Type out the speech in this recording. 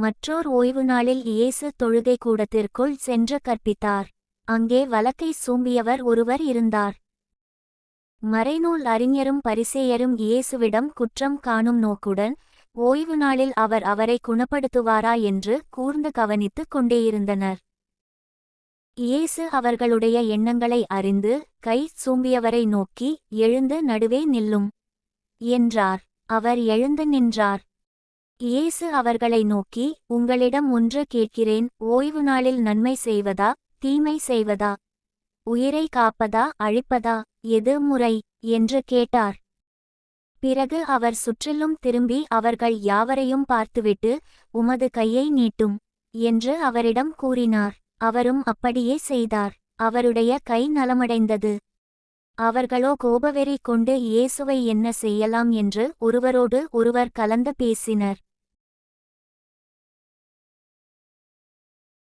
மற்றோர் ஓய்வு நாளில் இயேசு தொழுகை கூடத்திற்குள் சென்று கற்பித்தார். அங்கே வழக்கை சூம்பியவர் ஒருவர் இருந்தார். மறைநூல் அறிஞரும் பரிசேயரும் இயேசுவிடம் குற்றம் காணும் நோக்குடன் ஓய்வு நாளில் அவர் அவரை குணப்படுத்துவாரா என்று கூர்ந்து கவனித்துக் கொண்டேயிருந்தனர். இயேசு அவர்களுடைய எண்ணங்களை அறிந்து கை சூம்பியவரை நோக்கி எழுந்து நடுவே நில்லும் என்றார். அவர் எழுந்து நின்றார். இயேசு அவர்களை நோக்கி உங்களிடம் ஒன்று கேட்கிறேன் ஓய்வு நாளில் நன்மை செய்வதா தீமை செய்வதா? உயிரை காப்பதா அழிப்பதா? எது முறை? என்று கேட்டார். பிறகு அவர் சுற்றிலும் திரும்பி அவர்கள் யாவரையும் பார்த்துவிட்டு உமது கையை நீட்டும் என்று அவரிடம் கூறினார். அவரும் அப்படியே செய்தார். அவருடைய கை நலமடைந்தது. அவர்களோ கோபவெறி கொண்டு இயேசுவை என்ன செய்யலாம்? என்று ஒருவரோடு ஒருவர் கலந்து பேசினர்.